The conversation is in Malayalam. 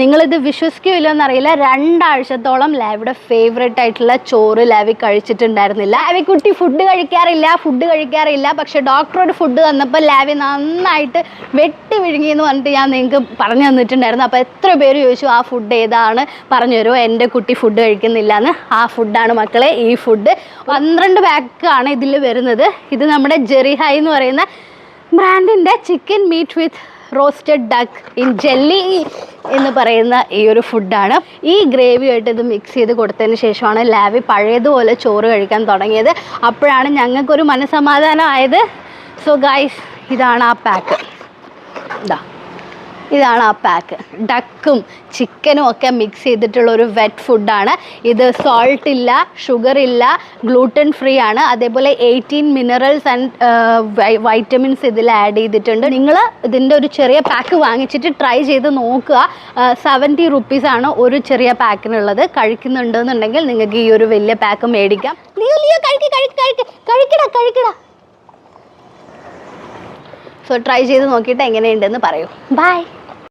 നിങ്ങളിത് വിശ്വസിക്കുകയില്ലോ എന്നറിയില്ല രണ്ടാഴ്ചത്തോളം ലാവിയുടെ ഫേവറേറ്റ് ആയിട്ടുള്ള ചോറ് ലാവി കഴിച്ചിട്ടുണ്ടായിരുന്നില്ല. ലാവി കുട്ടി ഫുഡ് കഴിക്കാറില്ല ഫുഡ് കഴിക്കാറില്ല. പക്ഷെ ഡോക്ടറോട് ഫുഡ് തന്നപ്പോൾ ലാവി നന്നായിട്ട് വെട്ടി വിഴുങ്ങി എന്ന് പറഞ്ഞിട്ട് ഞാൻ നിങ്ങൾക്ക് പറഞ്ഞു തന്നിട്ടുണ്ടായിരുന്നു. അപ്പോൾ എത്ര പേര് ചോദിച്ചു ആ ഫുഡ് ഏതാണ്? പറഞ്ഞു തരുമോ? എന്റെ കുട്ടി ഫുഡ് കഴിക്കുന്നില്ല എന്ന് ആ ഫുഡാണ് മക്കളെ ഈ ഫുഡ് പന്ത്രണ്ട് പാക്കാണ് ഇതിൽ വരുന്നത്. ഇത് നമ്മുടെ ജെറി ഹൈ എന്ന് പറയുന്ന ബ്രാൻഡിന്റെ chicken meat with roasted duck in jelly എന്ന് പറയുന്ന ഈ ഒരു ഫുഡാണ് ഈ ഗ്രേവിയായിട്ട് ഇത് മിക്സ് ചെയ്ത് കൊടുത്തതിന് ശേഷമാണ് ലാവി പഴയതുപോലെ ചോറ് കഴിക്കാൻ തുടങ്ങിയത്. അപ്പോഴാണ് ഞങ്ങൾക്കൊരു മനസമാധാനം ആയത്. സോ ഗൈസ് ഇതാണ് ആ പാക്ക് ഇതാ ഇതാണ് ആ പാക്ക് ഡക്കും ചിക്കനും ഒക്കെ മിക്സ് ചെയ്തിട്ടുള്ള ഒരു വെറ്റ് ഫുഡാണ് ഇത് സോൾട്ട് ഇല്ല ഷുഗർ ഇല്ല ഗ്ലൂട്ടൻ ഫ്രീ ആണ്. അതേപോലെ എയ്റ്റീൻ മിനറൽസ് ആൻഡ് വൈറ്റമിൻസ് ഇതിൽ ആഡ് ചെയ്തിട്ടുണ്ട്. നിങ്ങൾ ഇതിന്റെ ഒരു ചെറിയ പാക്ക് വാങ്ങിച്ചിട്ട് ട്രൈ ചെയ്ത് നോക്കുക. സെവന്റി റുപ്പീസാണ് ഒരു ചെറിയ പാക്കിനുള്ളത് കഴിക്കുന്നുണ്ടെന്നുണ്ടെങ്കിൽ നിങ്ങൾക്ക് ഈ ഒരു വലിയ പാക്ക് മേടിക്കാം. കഴിക്കടാ കഴിക്കടാ. സോ ട്രൈ ചെയ്ത് നോക്കിയിട്ട് എങ്ങനെയുണ്ടെന്ന് പറയൂ. ബൈ